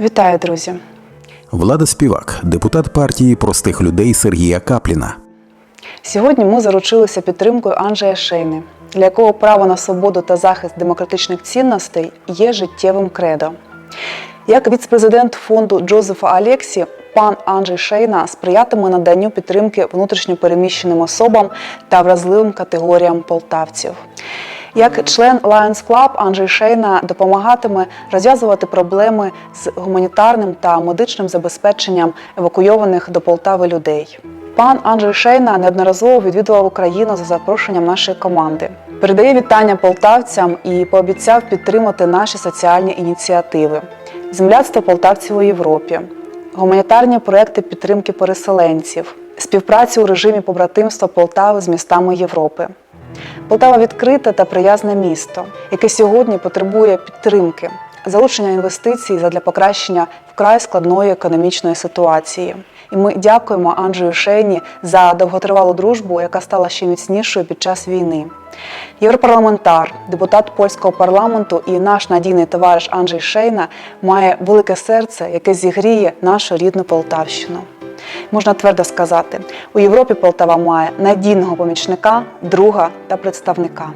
Вітаю, друзі! Влада Співак, депутат партії простих людей Сергія Капліна. Сьогодні ми заручилися підтримкою Анджея Шейни, для якого право на свободу та захист демократичних цінностей є життєвим кредо. Як віцпрезидент фонду Джозефа Алєксі, пан Анджей Шейна сприятиме наданню підтримки внутрішньопереміщеним особам та вразливим категоріям полтавців. Як член Lions Club Анджей Шейна допомагатиме розв'язувати проблеми з гуманітарним та медичним забезпеченням евакуйованих до Полтави людей. Пан Анджей Шейна неодноразово відвідував Україну за запрошенням нашої команди. Передає вітання полтавцям і пообіцяв підтримати наші соціальні ініціативи, земляцтво полтавців у Європі, гуманітарні проекти підтримки переселенців, співпрацю у режимі побратимства Полтави з містами Європи. Полтава відкрите та приязне місто, яке сьогодні потребує підтримки, залучення інвестицій задля покращення вкрай складної економічної ситуації. І ми дякуємо Анджею Шейні за довготривалу дружбу, яка стала ще міцнішою під час війни. Європарламентар, депутат польського парламенту і наш надійний товариш Анджей Шейна має велике серце, яке зігріє нашу рідну Полтавщину. Можна твердо сказати, у Європі Полтава має надійного помічника, друга та представника.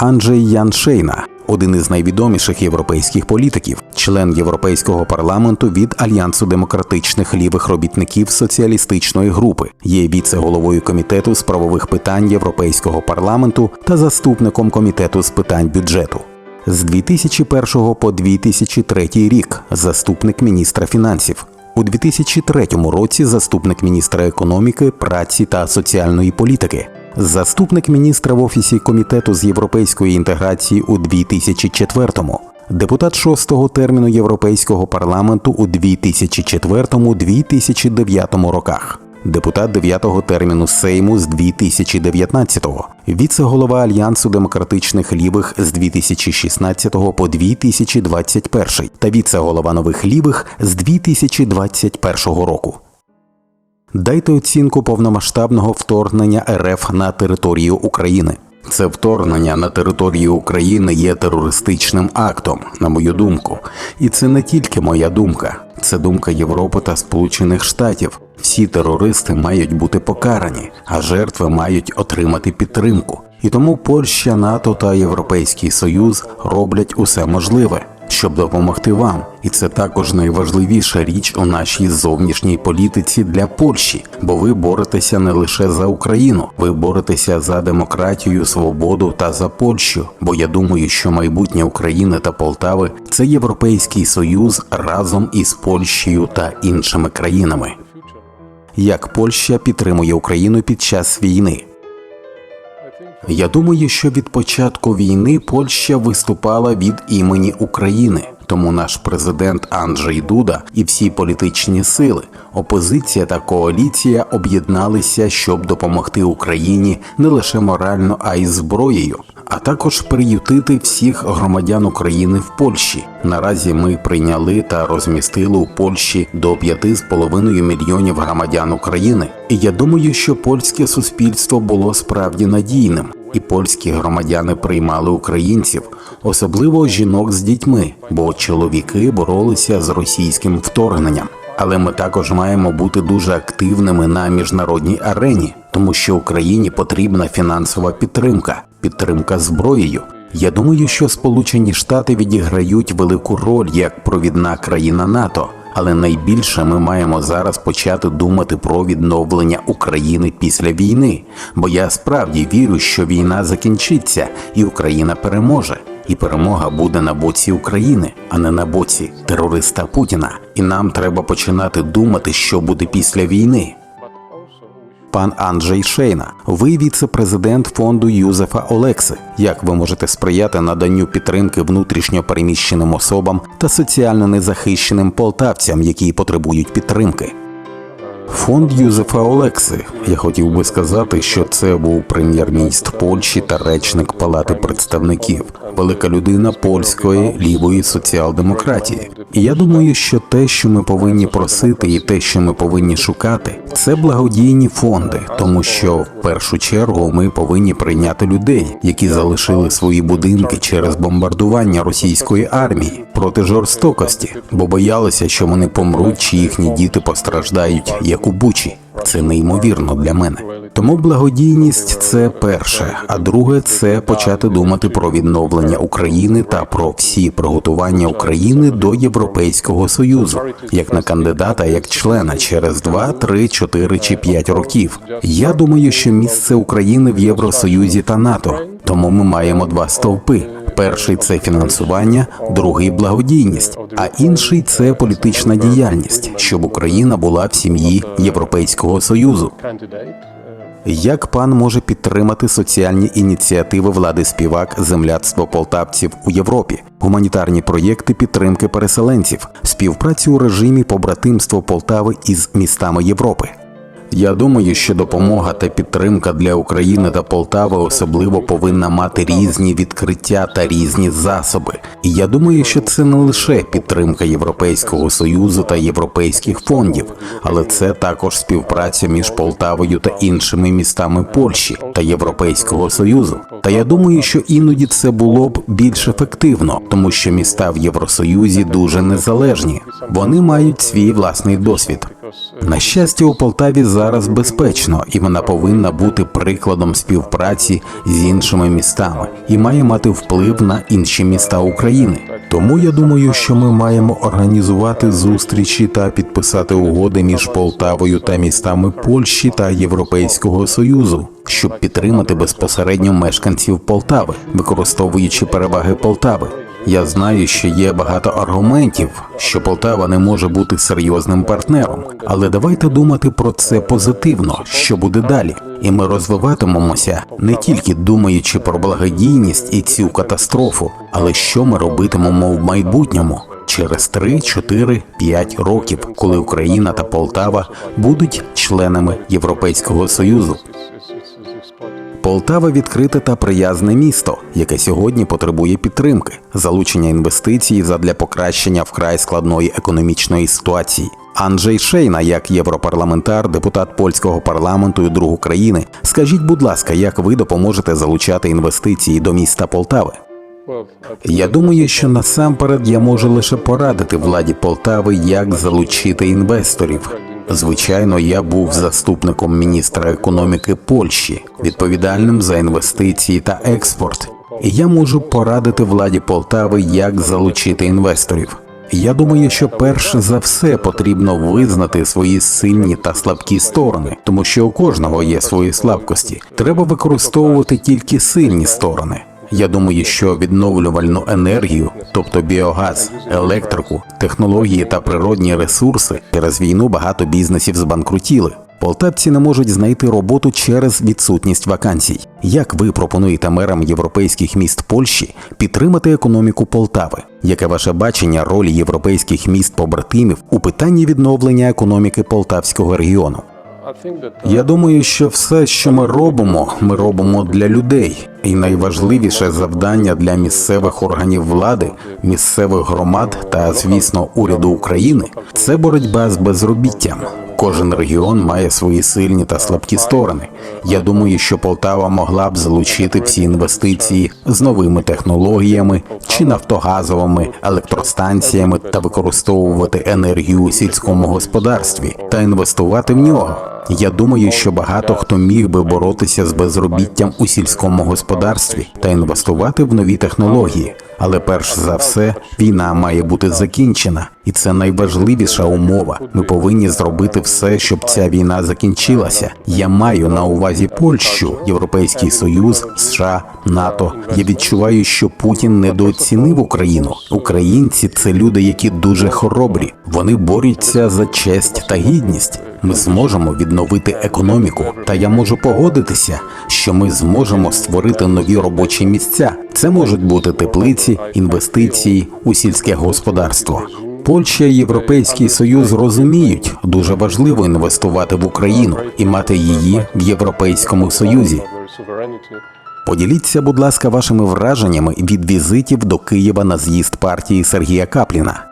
Анджей Ян Шейна, один із найвідоміших європейських політиків, член Європейського парламенту від Альянсу демократичних лівих робітників соціалістичної групи, є віце-головою комітету з правових питань Європейського парламенту та заступником комітету з питань бюджету. З 2001 по 2003 рік заступник міністра фінансів. У 2003 році заступник міністра економіки, праці та соціальної політики, заступник міністра в офісі комітету з європейської інтеграції у 2004-му, депутат шостого терміну Європейського парламенту у 2004-2009 роках. Депутат 9-го терміну Сейму з 2019-го, віце-голова Альянсу демократичних лівих з 2016 по 2021 та віце-голова нових лівих з 2021 року. Дайте оцінку повномасштабного вторгнення РФ на територію України. Це вторгнення на територію України є терористичним актом, на мою думку. І це не тільки моя думка, це думка Європи та Сполучених Штатів. Всі терористи мають бути покарані, а жертви мають отримати підтримку. І тому Польща, НАТО та Європейський Союз роблять усе можливе, щоб допомогти вам. І це також найважливіша річ у нашій зовнішній політиці для Польщі, бо ви боретеся не лише за Україну, ви боретеся за демократію, свободу та за Польщу. Бо я думаю, що майбутнє України та Полтави це Європейський Союз разом із Польщею та іншими країнами. Як Польща підтримує Україну під час війни? Я думаю, що від початку війни Польща виступала від імені України. Тому наш президент Анджей Дуда і всі політичні сили, опозиція та коаліція об'єдналися, щоб допомогти Україні не лише морально, а й зброєю, а також приютити всіх громадян України в Польщі. Наразі ми прийняли та розмістили у Польщі до 5,5 мільйонів громадян України. І я думаю, що польське суспільство було справді надійним, і польські громадяни приймали українців, особливо жінок з дітьми, бо чоловіки боролися з російським вторгненням. Але ми також маємо бути дуже активними на міжнародній арені, тому що Україні потрібна фінансова підтримка, підтримка зброєю. Я думаю, що Сполучені Штати відіграють велику роль як провідна країна НАТО. Але найбільше ми маємо зараз почати думати про відновлення України після війни, бо я справді вірю, що війна закінчиться і Україна переможе. І перемога буде на боці України, а не на боці терориста Путіна. І нам треба починати думати, що буде після війни. Пан Анджей Шейна, ви віце-президент фонду Юзефа Олекси. Як ви можете сприяти наданню підтримки внутрішньо переміщеним особам та соціально незахищеним полтавцям, які потребують підтримки? Фонд Юзефа Олекси. Я хотів би сказати, що це був прем'єр-міністр Польщі та речник Палати представників. Велика людина польської лівої соціал-демократії. І я думаю, що те, що ми повинні просити, і те, що ми повинні шукати, це благодійні фонди, тому що в першу чергу ми повинні прийняти людей, які залишили свої будинки через бомбардування російської армії проти жорстокості, бо боялися, що вони помруть, чи їхні діти постраждають, як у Бучі. Це неймовірно для мене. Тому благодійність це перше, а друге це почати думати про відновлення України та про всі приготування України до Європейського союзу, як на кандидата, як члена через 2, 3, 4 чи 5 років. Я думаю, що місце України в Євросоюзі та НАТО. Тому ми маємо два стовпи. Перший це фінансування, другий благодійність, а інший це політична діяльність, щоб Україна була в сім'ї Європейського союзу. Як пан може підтримати соціальні ініціативи влади співак земляцтво полтавців у Європі, гуманітарні проєкти підтримки переселенців, співпрацю у режимі побратимство Полтави із містами Європи? Я думаю, що допомога та підтримка для України та Полтави особливо повинна мати різні відкриття та різні засоби. І я думаю, що це не лише підтримка Європейського союзу та європейських фондів, але це також співпраця між Полтавою та іншими містами Польщі та Європейського союзу. Та я думаю, що іноді це було б більш ефективно, тому що міста в Євросоюзі дуже незалежні. Вони мають свій власний досвід. На щастя, у Полтаві зараз безпечно, і вона повинна бути прикладом співпраці з іншими містами і має мати вплив на інші міста України. Тому я думаю, що ми маємо організувати зустрічі та підписати угоди між Полтавою та містами Польщі та Європейського Союзу, щоб підтримати безпосередньо мешканців Полтави, використовуючи переваги Полтави. Я знаю, що є багато аргументів, що Полтава не може бути серйозним партнером, але давайте думати про це позитивно, що буде далі. І ми розвиватимемося не тільки думаючи про благодійність і цю катастрофу, але що ми робитимемо в майбутньому через 3, 4, 5 років, коли Україна та Полтава будуть членами Європейського союзу. Полтава відкрите та приязне місто, яке сьогодні потребує підтримки, залучення інвестицій задля покращення вкрай складної економічної ситуації. Анджей Шейна, як європарламентар, депутат польського парламенту і друг України, скажіть, будь ласка, як ви допоможете залучати інвестиції до міста Полтави? Я думаю, що насамперед я можу лише порадити владі Полтави, як залучити інвесторів. Звичайно, я був заступником міністра економіки Польщі, відповідальним за інвестиції та експорт. І я можу порадити владі Полтави, як залучити інвесторів. Я думаю, що перш за все потрібно визнати свої сильні та слабкі сторони, тому що у кожного є свої слабкості. Треба використовувати тільки сильні сторони. Я думаю, що відновлювальну енергію, тобто біогаз, електрику, технології та природні ресурси через війну багато бізнесів збанкрутіли. Полтавці не можуть знайти роботу через відсутність вакансій. Як ви пропонуєте мерам європейських міст Польщі підтримати економіку Полтави? Яке ваше бачення ролі європейських міст побратимів у питанні відновлення економіки полтавського регіону? Я думаю, що все, що ми робимо, ми робимо для людей. І найважливіше завдання для місцевих органів влади, місцевих громад та, звісно, уряду України це боротьба з безробіттям. Кожен регіон має свої сильні та слабкі сторони. Я думаю, що Полтава могла б залучити всі інвестиції з новими технологіями чи нафтогазовими електростанціями та використовувати енергію у сільському господарстві та інвестувати в нього. Я думаю, що багато хто міг би боротися з безробіттям у сільському господарстві та інвестувати в нові технології. Але перш за все, війна має бути закінчена, і це найважливіша умова. Ми повинні зробити все, щоб ця війна закінчилася. Я маю на увазі Польщу, Європейський Союз, США, НАТО. Я відчуваю, що Путін недооцінив Україну. Українці це люди, які дуже хоробрі. Вони борються за честь та гідність. Ми зможемо відновити економіку, та я можу погодитися, що ми зможемо створити нові робочі місця. Це можуть бути теплиці, інвестиції у сільське господарство. Польща і Європейський Союз розуміють, дуже важливо інвестувати в Україну і мати її в Європейському Союзі. Поділіться, будь ласка, вашими враженнями від візитів до Києва на з'їзд партії Сергія Капліна.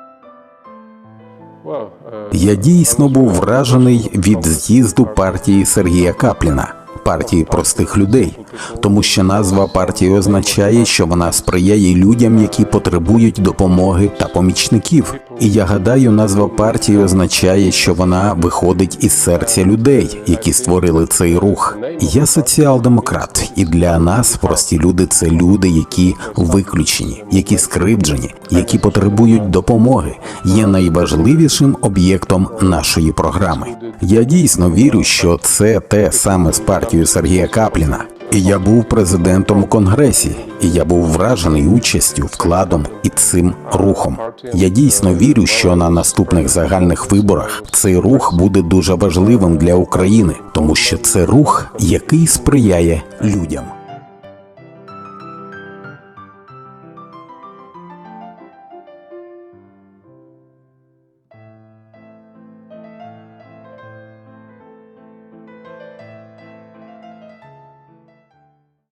Я дійсно був вражений від з'їзду партії Сергія Капліна, партії простих людей, тому що назва партії означає, що вона сприяє людям, які потребують допомоги та помічників. І я гадаю, назва партії означає, що вона виходить із серця людей, які створили цей рух. Я соціал-демократ, і для нас прості люди це люди, які виключені, які скривджені, які потребують допомоги, є найважливішим об'єктом нашої програми. Я дійсно вірю, що це те саме з партією Сергія Капліна. І я був президентом у конгресі, і я був вражений участю, вкладом і цим рухом. Я дійсно вірю, що на наступних загальних виборах цей рух буде дуже важливим для України, тому що це рух, який сприяє людям.